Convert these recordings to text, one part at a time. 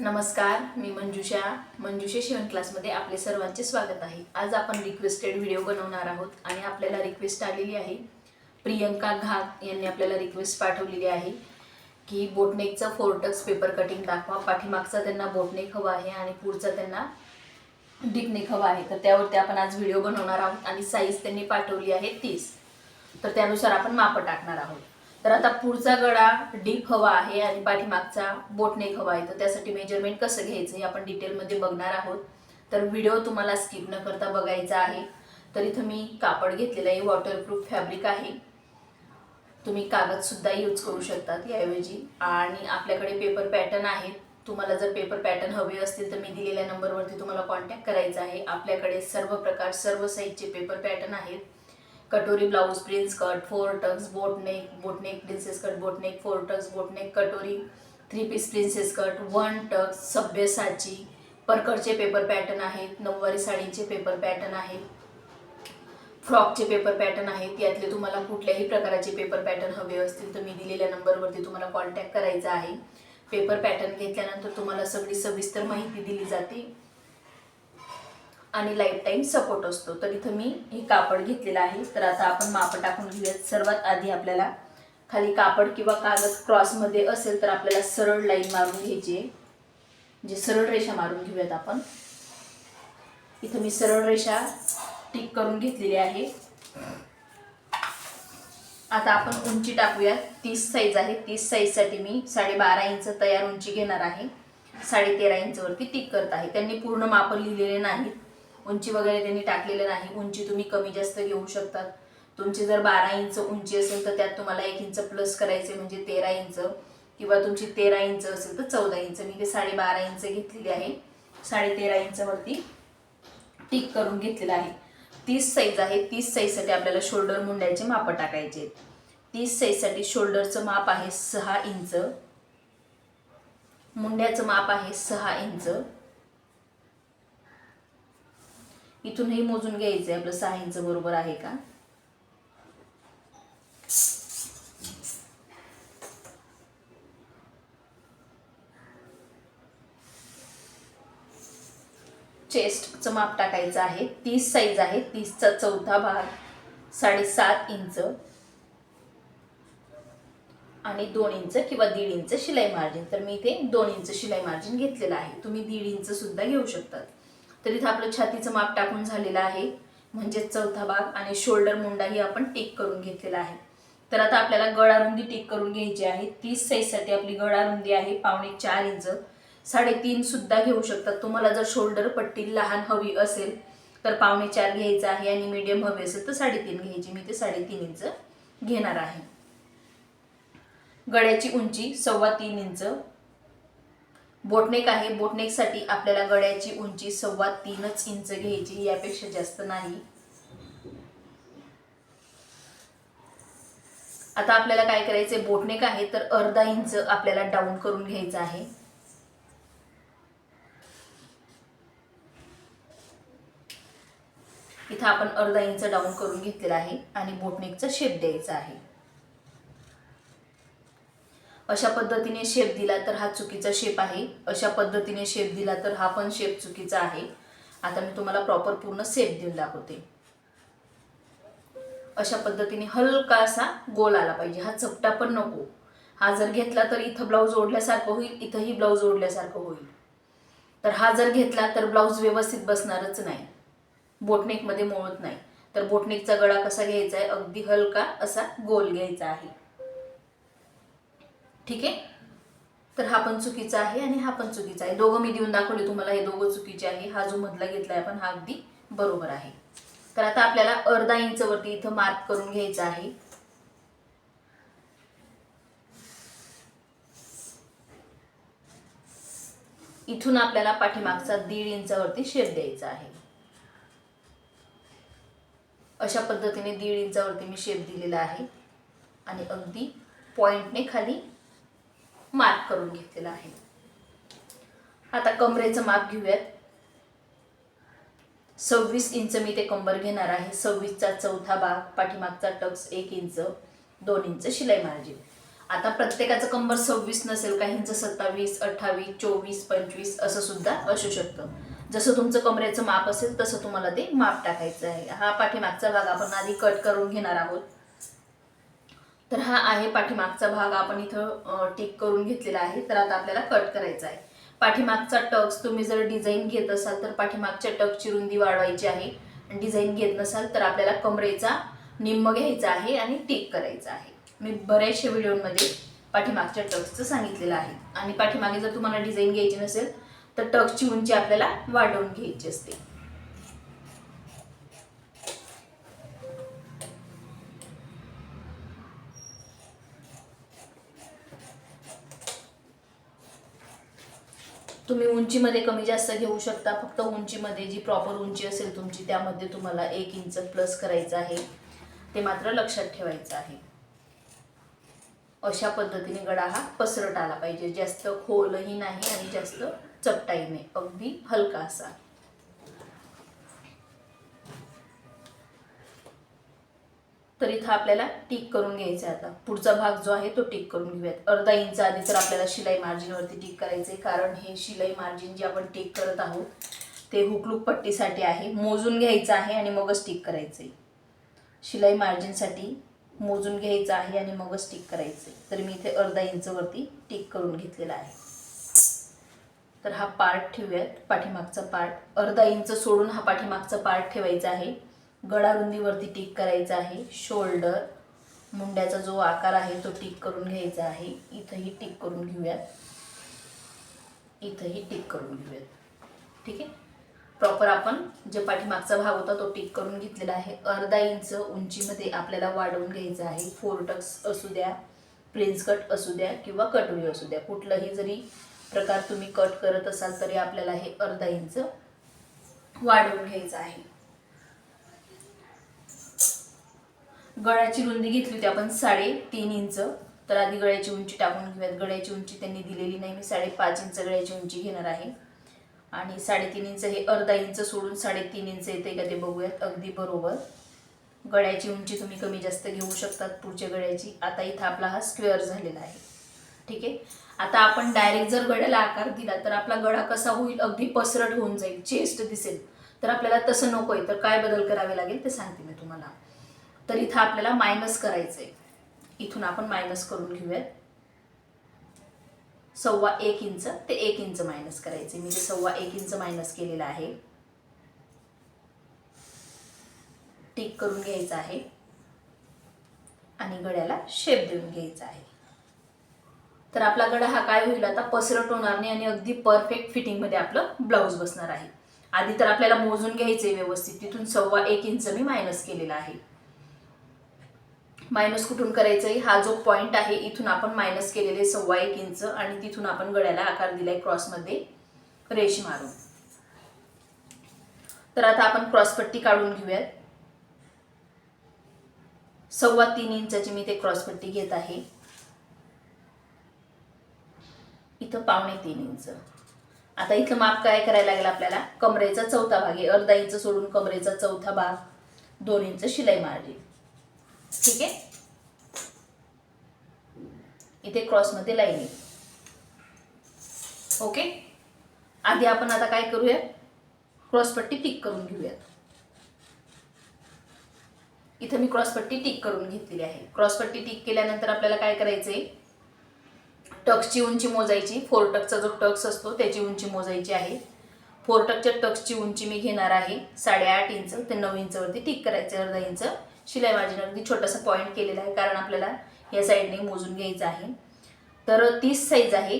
नमस्कार मी मंजुषा. मंजुषा शिवण क्लासमध्ये आपले सर्वांचे स्वागत आहे. आज आपण रिक्वेस्टेड व्हिडिओ बनवणार आहोत आणि आपल्याला रिक्वेस्ट आलेली आहे. प्रियंका घाग यांनी आपल्याला रिक्वेस्ट पाठवलेली आहे की बोटनेकचं फोरटक्स पेपर कटिंग दाखवा. पाठीमागचा त्यांना बोटनेक हवा आहे आणि पुढचा त्यांना डिपनेक हवा आहे. तर त्यावरती आपण आज व्हिडिओ बनवणार आहोत आणि साईज त्यांनी पाठवली आहे तीस. तर त्यानुसार आपण मापं टाकणार आहोत. तर आता पुढचा गळा डीप हवा आहे आणि पाठीमागचा बोटनेक हवा आहे. तर त्यासाठी मेजरमेंट कसं घ्यायचं हे आपण डिटेलमध्ये बघणार आहोत. तर व्हिडिओ तुम्हाला स्किप न करता बघायचा आहे. तर इथं मी कापड घेतलेलं आहे वॉटरप्रूफ फॅब्रिक आहे. तुम्ही कागदसुद्धा यूज करू शकतात याऐवजी. आणि आपल्याकडे पेपर पॅटर्न आहेत. तुम्हाला जर पेपर पॅटर्न हवे असतील तर मी दिलेल्या नंबरवरती तुम्हाला कॉन्टॅक्ट करायचा आहे. आपल्याकडे सर्व प्रकार सर्व साईजचे पेपर पॅटर्न आहेत. Katori blouse prince cut four tucks boatneck boatneck princess cut boatneck four tucks boatneck katori three piece princess cut one tucks सभ्यसाची परकरचे पेपर पॅटर्न आहेत नऊवारी साडीचे पेपर पॅटर्न आहेत फ्रॉकचे पेपर पॅटर्न आहेत यातले तुम्हाला कुठल्याही प्रकाराचे पेपर पॅटर्न हवे असतील तर मी दिलेल्या नंबरवरती तुम्हाला कॉन्टॅक्ट करायचा आहे. पेपर पॅटर्न घेतल्यानंतर तुम्हाला सगळी सविस्तर माहिती दिली जाते. आणि लाईफ टाईम सपोर्ट असतो. तर इथं मी हे कापड घेतलेलं आहे. तर आता आपण माप टाकून घेऊयात. सर्वात आधी आपल्याला खाली कापड किंवा कागद क्रॉसमध्ये असेल तर आपल्याला सरळ लाईन मारून घ्यायची आहे. जे सरळ रेषा मारून घेऊयात आपण. इथं मी सरळ रेषा टिक करून घेतलेली आहे. आता आपण उंची टाकूयात. तीस साईज आहे. तीस साईजसाठी मी साडेबारा इंच तयार उंची घेणार आहे. साडे तेरा इंचवरती टिक करत आहे. त्यांनी पूर्ण माप लिहिलेले नाहीत. उंची वगैरे त्यांनी टाकलेलं नाही. उंची तुम्ही कमी जास्त घेऊ शकतात. तुमची जर बारा इंच उंची असेल तर त्यात तुम्हाला एक इंच प्लस करायचे म्हणजे तेरा इंच. किंवा तुमची तेरा इंच असेल तर चौदा इंच. मी ते साडेबारा इंच घेतलेली आहे. साडे तेरा इंचवरती टिक करून घेतलेलं आहे. तीस साईज आहे. तीस साईजसाठी आपल्याला शोल्डर मुंड्याचे माप टाकायचे तीस साईजसाठी शोल्डरचं माप आहे सहा इंच. मुंड्याचं माप आहे सहा इंच. इथूनही मोजून घ्यायचं आहे आपलं सहा इंच बरोबर आहे का? चेस्टचं माप टाकायचं आहे. तीस साईज आहे. तीसचा चौथा भाग साडेसात इंच आणि दोन इंच किंवा दीड इंच शिलाई मार्जिन तर मी इथे दोन इंच शिलाई मार्जिन घेतलेलं आहे. तुम्ही दीड इंच सुद्धा घेऊ शकतात. तर इथं आपलं छातीचं माप टाकून झालेलं आहे. म्हणजेच चौथा भाग आणि शोल्डर मुंडाही आपण टिक करून घेतलेला आहे. तर आता आपल्याला गळारुंदी टिक करून घ्यायची आहे. तीस साईजसाठी आपली गळारुंदी आहे पावणे चार इंच. साडेतीन सुद्धा घेऊ शकतात तुम्हाला जर शोल्डर पट्टी लहान हवी असेल तर पावणे चार घ्यायचं आहे आणि मीडियम हवी असेल तर साडेतीन घ्यायची. मी ते साडेतीन इंच घेणार आहे. गळ्याची उंची सव्वा तीन इंच. बोटनेक आहे. बोटनेकसाठी आपल्याला गळ्याची उंची सव्वा तीनच इंच घ्यायची यापेक्षा जास्त नाही. आता आपल्याला काय करायचे बोटनेक आहे तर अर्धा इंच आपल्याला डाऊन करून घ्यायचं आहे. इथं आपण अर्धा इंच डाऊन करून घेतलेला आहे आणि बोटनेकचा शेप द्यायचा आहे. अशा पद्धतीने शेप दिला तर हा चुकीचा शेप आहे. अशा पद्धतीने शेप दिला तर हा पण शेप चुकीचा आहे. आता मी तुम्हाला प्रॉपर पूर्ण शेप देऊन दाखवते. अशा पद्धतीने हलका असा गोल आला पाहिजे. हा चपटा पण नको. हा जर घेतला तर इथं ब्लाऊज ओढल्यासारखं होईल इथंही ब्लाऊज ओढल्यासारखं होईल. तर हा जर घेतला तर ब्लाऊज व्यवस्थित बसणारच नाही. बोटनेकमध्ये मोळत नाही. तर बोटनेकचा गळा कसा घ्यायचा आहे? अगदी हलका असा गोल घ्यायचा आहे. ठीक आहे? तर हा पण चुकीचा आहे आणि हा पण चुकीचा आहे. दोघं मी देऊन दाखवले तुम्हाला हे दोघं चुकीचे आहे. हा जो मधला घेतलाय आपण हा अगदी बरोबर आहे. तर आता आपल्याला अर्धा इंच वरती इथं मार्क करून घ्यायचं आहे. इथून आपल्याला पाठीमागचा दीड इंचावरती शेप द्यायचा आहे. अशा पद्धतीने दीड इंचावरती मी शेप दिलेला आहे. आणि अगदी पॉइंटने खाली मार्क करून घेतलेला आहे. आता कमरेचं माप घेऊयात. सव्वीस इंच मी ते कंबर घेणार आहे. सव्वीसचा चौथा भाग पाठीमागचा टक्स एक इंच दोन इंच शिलाई मार्जिन आता प्रत्येकाचं कंबर सव्वीस नसेल काहींचं सत्तावीस अठ्ठावीस चोवीस पंचवीस असं सुद्धा असू शकतं. जसं तुमचं कमरेचं माप असेल तसं तुम्हाला ते माप टाकायचं आहे. हा पाठीमागचा भाग आपण आधी कट करून घेणार आहोत. तर हा आहे पाठीमागचा भाग. आपण इथं टिक करून घेतलेला आहे. तर आता आपल्याला कट करायचा आहे. पाठीमागचा टक्स तुम्ही जर डिझाईन घेत असाल तर पाठीमागच्या टक्सची रुंदी वाढवायची आहे. आणि डिझाईन घेत नसाल तर आपल्याला कमरेचा निम्म घ्यायचा आहे आणि टिक करायचा आहे. मी बऱ्याचशा व्हिडिओमध्ये पाठीमागच्या टक्सचं सांगितलेलं आहे. आणि पाठीमागे जर तुम्हाला डिझाईन घ्यायची नसेल तर टक्सची उंची आपल्याला वाढवून घ्यायची असते. तुम्ही उंचीमध्ये कमी जास्त घेऊ शकता. फक्त उंचीमध्ये जी प्रॉपर उंची असेल तुमची त्यामध्ये तुम्हाला एक इंच प्लस करायचं आहे. ते मात्र लक्षात ठेवायचं आहे. अशा पद्धतीने गडा हा पसरट आला पाहिजे. जास्त खोलही नाही आणि जास्त चपटाही नाही. अगदी हलका असा. तर इथं आपल्याला टिक करून घ्यायचं आहे आता. पुढचा भाग जो आहे तो टिक करून घेऊयात. अर्धा इंच आधी तर आपल्याला शिलाई मार्जिनवरती टिक करायचं आहे कारण हे शिलाई मार्जिन जे आपण टिक करत आहोत ते हुकलूक पट्टीसाठी आहे. मोजून घ्यायचं आहे आणि मगच टिक करायचं आहे शिलाई मार्जिनसाठी मोजून घ्यायचं आहे आणि मगच टिक करायचं आहे तर मी इथे अर्धा इंचवरती टिक करून घेतलेला आहे. तर हा पार्ट ठेवूयात. पाठीमागचा पार्ट अर्धा इंच सोडून हा पाठीमागचा पार्ट ठेवायचा आहे. गळारुंदीवरती टिक करायचं आहे. शोल्डर मुंड्याचा जो आकार आहे तो टिक करून घ्यायचा आहे. इथंही टिक करून घेऊयात. इथंही टिक करून घेऊयात. ठीक आहे? प्रॉपर आपण जे पाठीमागचा भाग होता तो टिक करून घेतलेला आहे. अर्धा इंच उंचीमध्ये आपल्याला वाढवून घ्यायचं आहे. फोर टक्स असू द्या प्रिन्स कट असू द्या किंवा कटोरी असू द्या. कुठलंही जरी प्रकार तुम्ही कट करत असाल तरी आपल्याला हे अर्धा इंच वाढवून घ्यायचं आहे. गळ्याची रुंदी घेतली होती आपण साडेतीन इंच. तर आधी गळ्याची उंची टाकून घेऊयात. गळ्याची उंची त्यांनी दिलेली नाही. मी साडेपाच इंच गळ्याची उंची घेणार आहे. आणि साडेतीन इंच हे अर्धा इंच सोडून साडेतीन इंच येते का ते बघूयात. अगदी बरोबर. गळ्याची उंची तुम्ही कमी जास्त घेऊ शकतात पुढच्या गळ्याची. आता इथं आपला हा स्क्वेअर झालेला आहे. ठीक आहे? आता आपण डायरेक्ट जर गळ्याला आकार दिला तर आपला गळा कसा होईल? अगदी पसरट होऊन जाईल. चेस्ट दिसेल. तर आपल्याला तसं नको आहे तर काय बदल करावे लागेल ते सांगते तर इथं आपल्याला मायनस करायचं आहे इथून आपण मायनस करून घेऊयात. सव्वा एक इंच ते एक इंच मायनस करायचे मी ते सव्वा एक इंच मायनस केलेलं आहे टिक करून घ्यायचं आहे. आणि गड्याला शेप देऊन घ्यायचा आहे. तर आपला गडा हा काय होईल? आता पसरट होणार नाही आणि अगदी परफेक्ट फिटिंगमध्ये आपलं ब्लाऊज बसणार आहे. आधी तर आपल्याला मोजून घ्यायचं आहे व्यवस्थित. तिथून सव्वा एक इंच मी मायनस केलेला आहे. मायनस कुठून करायचं आहे हा जो पॉईंट आहे इथून आपण मायनस केलेले सव्वा एक इंच आणि तिथून आपण गळ्याला आकार दिलाय क्रॉसमध्ये रेश मारून. तर आता आपण क्रॉसपट्टी काढून घेऊयात. सव्वा तीन इंचाची मी ते क्रॉसपट्टी घेत आहे. इथं पावणे तीन इंच. आता इथं माप काय करायला लागेल आपल्याला? कमरेचा चौथा भाग आहे. अर्धा इंच सोडून कमरेचा चौथा भाग. दोन इंच शिलाई मारली. ठीक आहे? इथे क्रॉसमध्ये लाईन येईल ओके आधी आपण आता काय करूया क्रॉसपट्टी टिक करून घेऊयात. इथं मी क्रॉसपट्टी टिक करून घेतलेली आहे. क्रॉसपट्टी टिक केल्यानंतर आपल्याला काय करायचंय? टक्सची उंची मोजायची. फोर टक्सचा जो टक्स असतो त्याची उंची मोजायची आहे. फोर टक्सच्या टक्सची उंची मी घेणार आहे. साडेआठ इंच ते नऊ इंचवरती टिक करायचं अर्धा इंच. शिलाई मार्जिन अगदी छोटासा पॉईंट केलेला आहे कारण आपल्याला या साईडने मोजून घ्यायचं आहे. तर तीस साईज आहे.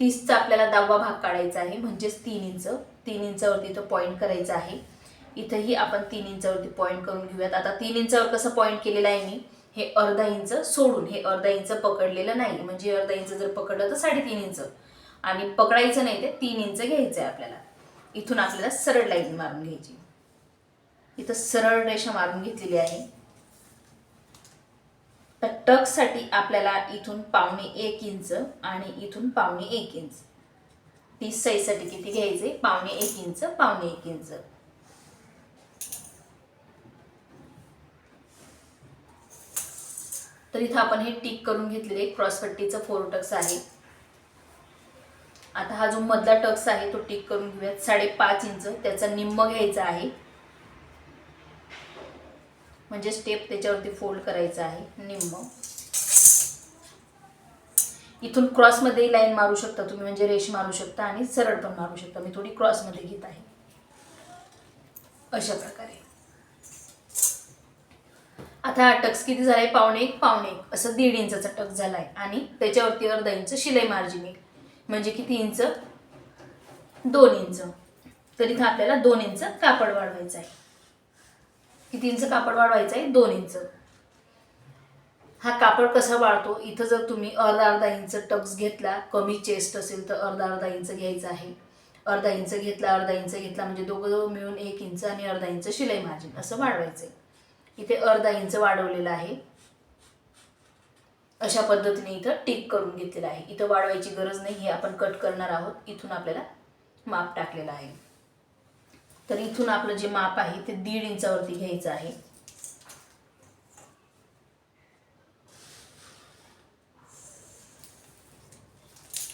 तीसचा आपल्याला दहावा भाग काढायचा आहे म्हणजेच तीन इंच तीन इंचावरती तो पॉईंट करायचा आहे. इथंही आपण तीन इंचावरती पॉईंट करून घेऊयात. आता तीन इंचावर कसं पॉईंट केलेलं आहे मी? हे अर्धा इंच सोडून हे अर्धा इंच पकडलेलं नाही. म्हणजे अर्धा इंच जर पकडलं तर साडेतीन इंच आणि पकडायचं नाही ते तीन इंच घ्यायचं आहे आपल्याला. इथून आपल्याला सरळ लाईन मारून घ्यायची. इथं सरळ रेषा मारून घेतलेली आहे. तर टक्ससाठी आपल्याला इथून पावणे एक इंच आणि इथून पावणे एक इंच. तीस साईजसाठी किती घ्यायचे? पावणे एक इंच पावणे एक इंच. तर इथं आपण हे टिक करून घेतलेले क्रॉसपट्टीचं फोर टक्स आहे. आता हा जो मधला टक्स आहे तो टिक करून घेऊयात. साडेपाच इंच त्याचा निम्म घ्यायचा आहे. म्हणजे स्टेप त्याच्यावरती फोल्ड करायचा आहे. निम्म. इथून क्रॉसमध्ये लाईन मारू शकता तुम्ही म्हणजे रेष मारू शकता आणि सरळ पण मारू शकता. मी थोडी क्रॉसमध्ये घेत आहे. अशा प्रकारे. आता हा टक्स किती झालाय? पावणे एक पावणे एक. असं दीड इंचाचा टक्स झालाय. आणि त्याच्यावरती अर्धा इंच शिलाई मार्जिन एक. म्हणजे किती इंच? दोन इंच. तर इथं आपल्याला दोन इंच कापड वाढवायचं आहे. किती इंच कापड वाढवायचं आहे दोन इंच. हा कापड कसा वाढतो? इथं जर तुम्ही अर्धा अर्धा इंच टक्स घेतला कमी चेस्ट असेल तर अर्धा अर्धा इंच घ्यायचा आहे. अर्धा इंच घेतला अर्धा इंच घेतला म्हणजे दोघं मिळून एक इंच आणि अर्धा इंच शिलाई मार्जिन असं वाढवायचं आहे. इथे अर्धा इंच वाढवलेलं आहे. अशा पद्धतीने इथं टिक करून घेतलेलं आहे. इथं वाढवायची गरज नाही हे आपण कट करणार आहोत. इथून आपल्याला माप टाकलेलं आहे. तर इथून आपलं जे माप आहे ते दीड इंचावरती घ्यायचं आहे.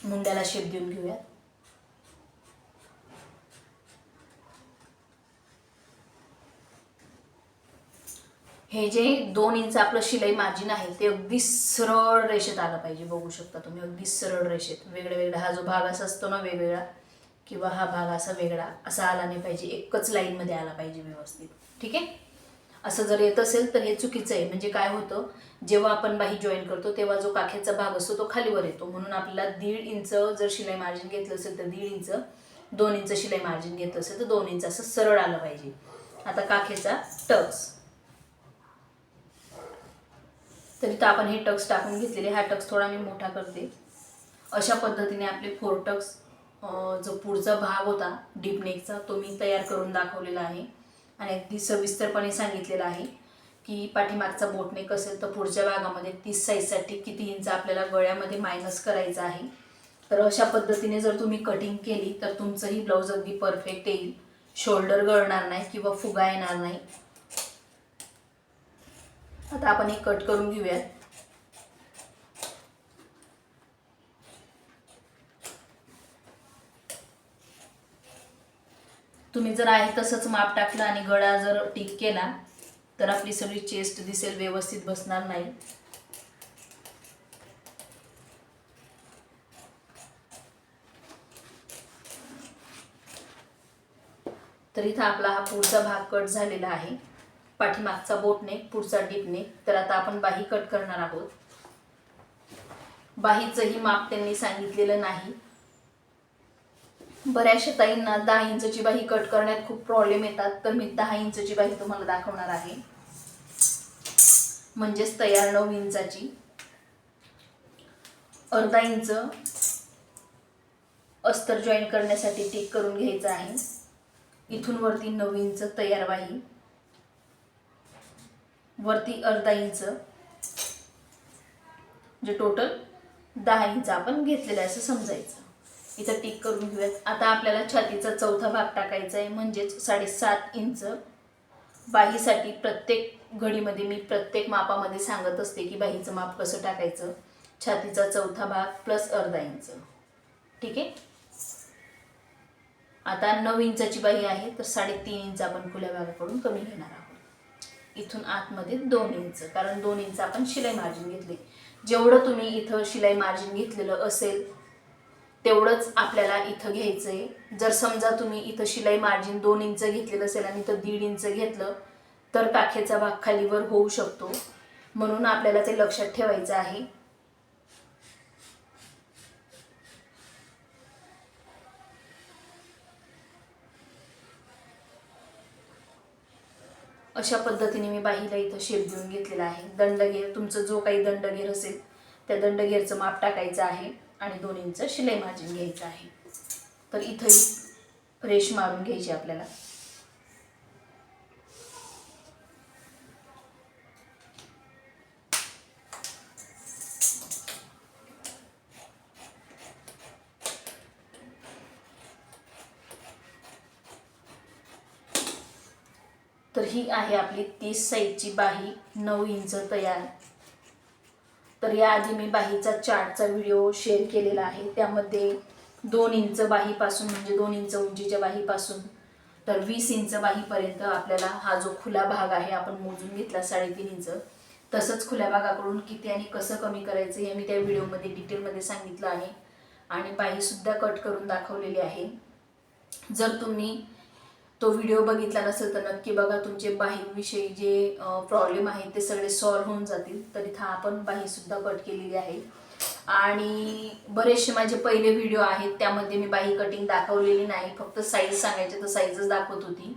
मुंड्याला शेप देऊन घेऊयात. हे जे दोन इंच आपलं शिलाई मार्जिन आहे ते अगदी सरळ रेषेत आलं पाहिजे. बघू शकता तुम्ही अगदी सरळ रेषेत. वेगळ्या वेगळा हा जो भाग असा असतो ना वेगवेगळा किंवा हा भाग असा वेगळा असा आला नाही पाहिजे एकच लाईनमध्ये आला पाहिजे व्यवस्थित. ठीक आहे? असं जर येत असेल तर हे चुकीचं आहे. म्हणजे काय होतं जेव्हा आपण बाही जॉईन करतो तेव्हा जो काखेचा भाग असतो तो खालीवर येतो. म्हणून आपल्याला दीड इंच जर शिलाई मार्जिन घेतलं असेल तर दीड इंच दोन इंच शिलाई मार्जिन घेतलं असेल तर दोन इंच असं सरळ आलं पाहिजे. आता काखेचा टक्स तर इथं आपण हे टक्स टाकून घेतलेले. हा टक्स थोडा मी मोठा करते. अशा पद्धतीने आपले फोर टक्स जो पुढचा भाग होता डीपनेकचा तो मी तयार करून दाखवलेला आहे. आणि अगदी सविस्तरपणे सांगितलेलं आहे की पाठीमागचा बोटनेक असेल तर पुढच्या भागामध्ये तीस साईजसाठी किती इंच आपल्याला गळ्यामध्ये मायनस करायचा आहे. तर अशा पद्धतीने जर तुम्ही कटिंग केली तर तुमचंही ब्लाऊज अगदी परफेक्ट येईल. शोल्डर गळणार नाही किंवा फुगा येणार नाही. आता आपण हे कट करून घेऊयात. तुम्ही जर आहे तसंच माप टाकलं आणि गळा जर टिक केला तर आपली सगळी चेस्ट दिसेल व्यवस्थित बसणार नाही. तर इथं आपला हा पुढचा भाग कट झालेला आहे. पाठीमागचा बोटनेक पुढचा डिपनेक तर आता आपण बाही कट करणार आहोत. बाहीचंही माप त्यांनी सांगितलेलं नाही. बऱ्याचशा ताईंना दहा इंचची बाही कट करण्यात खूप प्रॉब्लेम येतात. तर मी दहा इंचची बाही तुम्हाला दाखवणार आहे. म्हणजेच तयार नऊ इंचाची. अर्धा इंच अस्तर जॉईन करण्यासाठी टिक करून घ्यायचं आहे. इथून वरती नऊ इंच तयार बाही. वरती अर्धा इंच. म्हणजे टोटल दहा इंच आपण घेतलेलं आहे असं समजायचं. इथं टिक करून घेऊयात. आता आपल्याला छातीचा चौथा भाग टाकायचा आहे म्हणजेच साडेसात इंच. बाहीसाठी प्रत्येक घडीमध्ये मी प्रत्येक मापामध्ये सांगत असते की बाहीचं माप कसं टाकायचं? छातीचा चौथा भाग प्लस अर्धा इंच. ठीक आहे? आता नऊ इंचाची बाही आहे तर साडेतीन इंच आपण खुल्या भागाकडून कमी घेणार आहोत. इथून आतमध्ये दोन इंच कारण दोन इंच आपण शिलाई मार्जिन घेतले. जेवढं तुम्ही इथं शिलाई मार्जिन घेतलेलं असेल तेवढंच आपल्याला इथं घ्यायचं आहे जर समजा तुम्ही इथं शिलाई मार्जिन दोन इंच घेतलेलं असेल आणि इथं दीड इंच घेतलं तर काखेचा भाग खालीवर होऊ शकतो. म्हणून आपल्याला ते लक्षात ठेवायचं आहे. अशा पद्धतीने मी बाहीला इथं शेप देऊन घेतलेला आहे. दंडगेर तुमचं जो काही दंडगेर असेल त्या दंडगेरचं माप टाकायचं आहे. आणि दोन इंच शिलाई मार्जिन घ्यायचं आहे. तर इथंही रेश मारून घ्यायची आपल्याला. तर ही आहे आपली तीस साईजची बाही नऊ इंच तयार. तर याआधी मी बाहीचा चार्टचा व्हिडिओ शेअर केलेला आहे. त्यामध्ये दोन इंच बाहीपासून म्हणजे दोन इंच उंचीच्या बाहीपासून तर वीस इंच बाहीपर्यंत आपल्याला हा जो खुला भाग आहे आपण मोजून घेतला साडेतीन इंच. तसंच खुल्या भागाकडून किती आणि कसं कमी करायचं हे मी त्या व्हिडिओमध्ये डिटेलमध्ये सांगितलं आहे. आणि बाहीसुद्धा कट करून दाखवलेली आहे. जर तुम्ही तो व्हिडिओ बघितला नसेल तर नक्की बघा. तुमचे बाहीविषयी जे प्रॉब्लेम आहेत ते सगळे सॉल्व्ह होऊन जातील. तर इथं आपण बाहीसुद्धा कट केलेली आहे. आणि बरेचसे माझे पहिले व्हिडिओ आहेत त्यामध्ये मी बाही कटिंग दाखवलेली नाही. फक्त साईज सांगायचे तर साईजच दाखवत होती.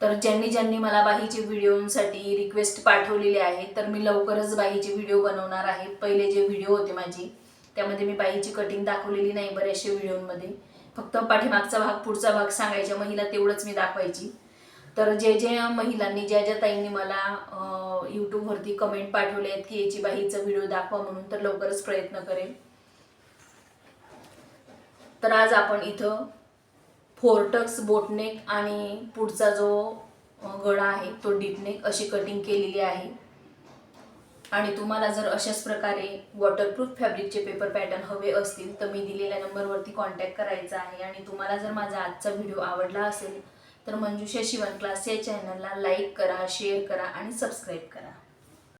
तर ज्यांनी ज्यांनी मला बाहीचे व्हिडिओसाठी रिक्वेस्ट पाठवलेली आहे तर मी लवकरच बाहीचे व्हिडिओ बनवणार आहे. पहिले जे व्हिडिओ होते माझे त्यामध्ये मी बाहीची कटिंग दाखवलेली नाही बऱ्याचशा व्हिडिओमध्ये फक्त पाठीमागचा भाग पुढचा भाग सांगायच्या महिला तेवढंच मी दाखवायची. तर जे जे महिलांनी ज्या ज्या ताईंनी मला यूट्यूबवरती कमेंट पाठवले आहेत की याची बाईचा व्हिडिओ दाखवा म्हणून तर लवकरच प्रयत्न करेल तर आज आपण इथं फोरटक्स बोटनेक आणि पुढचा जो गळा आहे तो डीपनेक अशी कटिंग केलेली आहे. आणि तुम्हाला जर अशाच प्रकारे वॉटरप्रूफ फॅब्रिकचे पेपर पॅटर्न हवे असतील तर मी दिलेल्या नंबरवरती कॉन्टॅक्ट करायचा आहे. आणि तुम्हाला जर माझा आजचा व्हिडिओ आवडला असेल तर मंजुषा शिवण क्लास या चॅनलला लाईक करा शेअर करा आणि सबस्क्राईब करा.